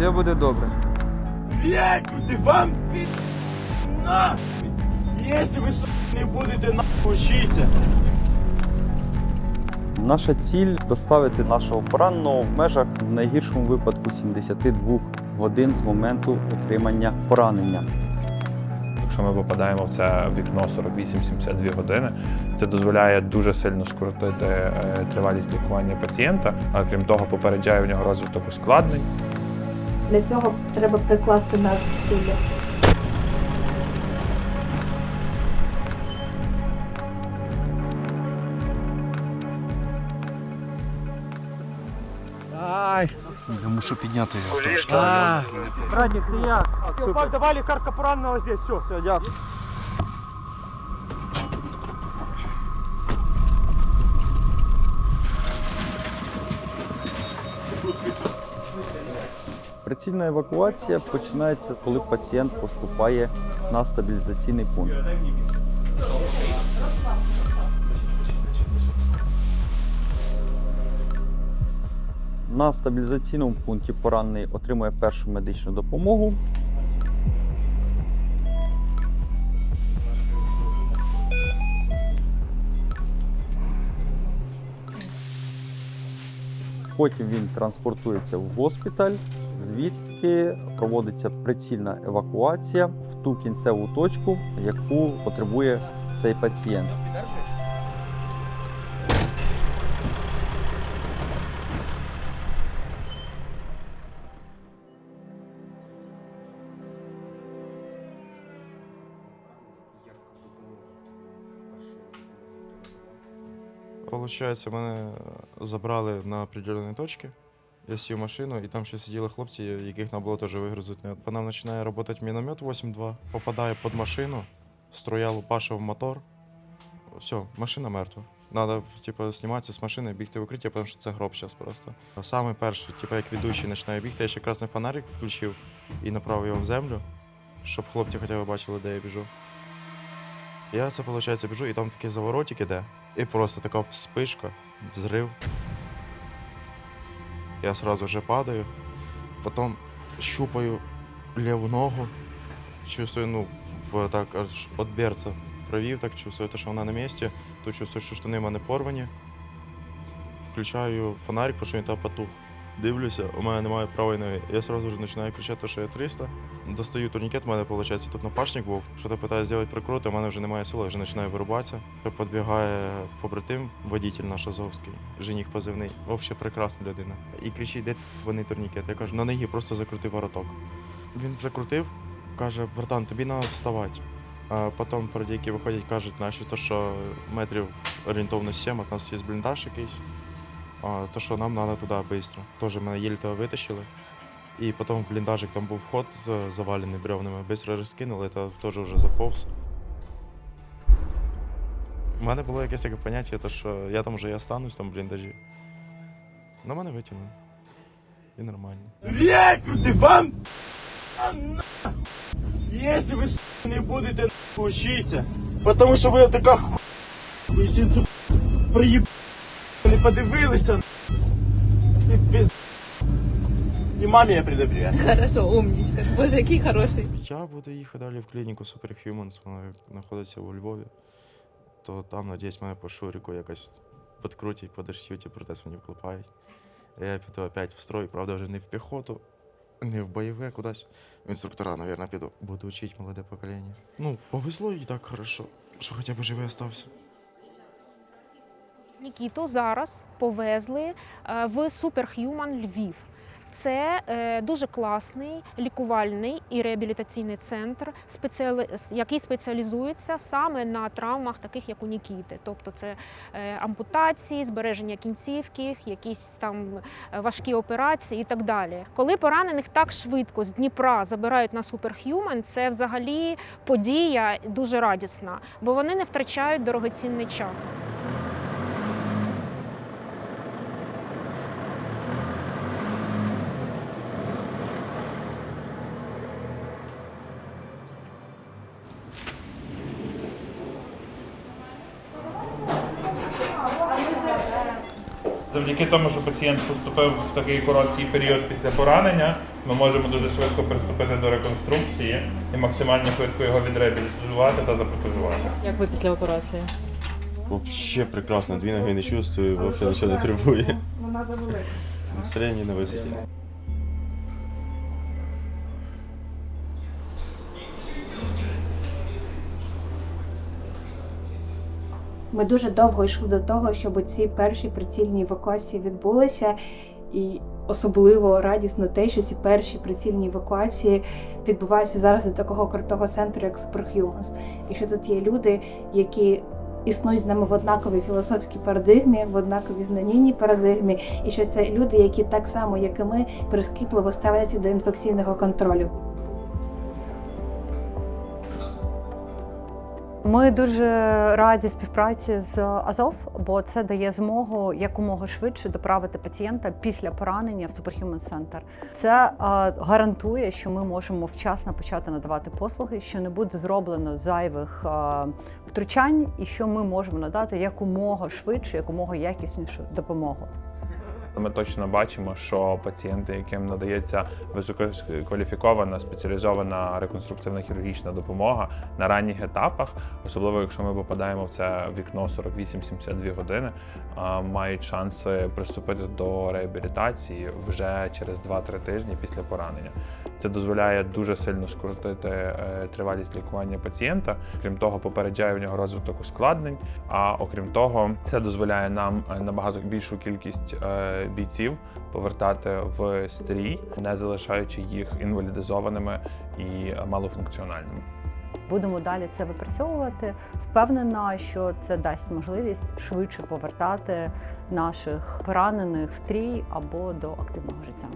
Все буде добре. Блядь, вам пи... на! Если вы, сука, не будете нахуй учиться, Наша ціль доставити нашого пораненого в межах в найгіршому випадку 72 годин з моменту отримання поранення. Якщо ми попадаємо в це вікно 48-72 години, це дозволяє дуже сильно скоротити е, тривалість лікування пацієнта, а крім того, попереджає в нього розвиток ускладнень. Для цього треба прикласти нас всюди. Я мушу підняти його трошки. Радник, ты я. Все, давай лікарка пораненого здесь, все. Все, дякую. Прицільна евакуація починається, коли пацієнт поступає на стабілізаційний пункт. На стабілізаційному пункті поранений отримує першу медичну допомогу. Потім він транспортується в госпіталь, звідки проводиться прицільна евакуація в ту кінцеву точку, яку потребує цей пацієнт. Получається, мене забрали на определені точки. Я сів машину, і там ще сиділи хлопці, яких треба було теж вигрузити. По нам починає працювати міномет 8-2, попадає під машину, строя лупаша в мотор. Все, машина мертва. Надо, типу, зніматися з машини, бігти в укриття, тому що це гроб зараз просто. Саме перший, типу, як ведучий починає бігти, я ще красний фонарик включив і направив його в землю, щоб хлопці хоча б бачили, де я біжу. Я це, виходить, біжу, і там такий заворотик іде. І просто така вспишка, взрив. Я сразу же падаю, потом щупаю леву ногу, чувствую, ну, так аж от берца провів, так чувствую, що вона на місці, то чувствую, що штани в мене порвані. Включаю фонарик, тому що він там потух. Дивлюся, у мене немає правої ноги. Я сразу ж починаю кричати, що я 300. Достаю турнікет, у мене, виходить, тут напашник був. Що то питаю зробити прикрути, у мене вже немає сили, вже починаю вирубатися. Підбігає побратим, водитель наш Азовський, жених позивний. Взагалі прекрасна людина. І кричить, де вони турнікет. Я кажу, на ноги просто закрутив вороток. Він закрутив, каже, братан, тобі треба вставати. А потім парадійки виходять, кажуть, наші, то, що метрів орієнтовно 7, от нас є бліндаж якийсь. А, то, що нам треба туди швидко. Теж мене єлі того витащили. І потім в бліндажик там був вход з- завалений бревнами. Бистро розкинули, то теж вже заповз. У мене було якесь таке поняття, то, що я там вже і останусь в тому бліндажі. На мене витягнули. І нормально. блядь, ты вам а, на! Если вы, сука, не будете нахуй учиться, потому що ви така ху... Ви всі цю приїб... не подивилися, і піз... І мамі я предупреждаю. Хорошо, умнічка. Боже, який хороший. Я буду їхати далі в клініку Superhumans, вона знаходиться у Львові. То там, надіюсь, мене по Шуріку якось підкрутять, подошьють і протез мені вклепають. Я піду опять в строй, правда, вже не в піхоту, не в бойове кудись. В інструктора, мабуть, піду. Буду вчити молоде покоління. Ну, повезло і так хорошо, що хоча б живий остався. Нікіту зараз повезли е, в Superhuman Львів. Це е, дуже класний лікувальний і реабілітаційний центр, який спеціалізується саме на травмах, таких як у Нікіти. Тобто це е, ампутації, збереження кінцівки, якісь там важкі операції і так далі. Коли поранених так швидко з Дніпра забирають на Superhuman, це взагалі подія дуже радісна, бо вони не втрачають дорогоцінний час. Завдяки тому, що пацієнт поступив в такий короткий період після поранення, Ми можемо дуже швидко приступити до реконструкції і максимально швидко його відреабілітувати та запротезувати. Як ви після операції? Взагалі прекрасно, дві ноги не чувствую, взагалі нічого не требує. Вона завелика. На середній на висоті. Ми дуже довго йшли до того, щоб ці перші прицільні евакуації відбулися. І особливо радісно те, що ці перші прицільні евакуації відбуваються зараз до такого крутого центру, як Superhumans. І що тут є люди, які існують з нами в однаковій філософській парадигмі, в однаковій знанійній парадигмі, і що це люди, які так само, як і ми, прискіпливо ставляться до інфекційного контролю. Ми дуже раді співпраці з Азов, бо це дає змогу якомога швидше доправити пацієнта після поранення в Superhuman Center. Це гарантує, що ми можемо вчасно почати надавати послуги, що не буде зроблено зайвих втручань, і що ми можемо надати якомога швидше, якомога якіснішу допомогу. Ми точно бачимо, що пацієнти, яким надається висококваліфікована спеціалізована реконструктивна хірургічна допомога на ранніх етапах, особливо якщо ми попадаємо в це вікно 48-72 години, мають шанси приступити до реабілітації вже через 2-3 тижні після поранення. Це дозволяє дуже сильно скоротити е, тривалість лікування пацієнта. Крім того, попереджає в нього розвиток ускладнень. А окрім того, це дозволяє нам е, набагато більшу кількість е, бійців повертати в стрій, не залишаючи їх інвалідизованими і малофункціональними. Будемо далі це випрацьовувати. Впевнена, що це дасть можливість швидше повертати наших поранених в стрій або до активного життя.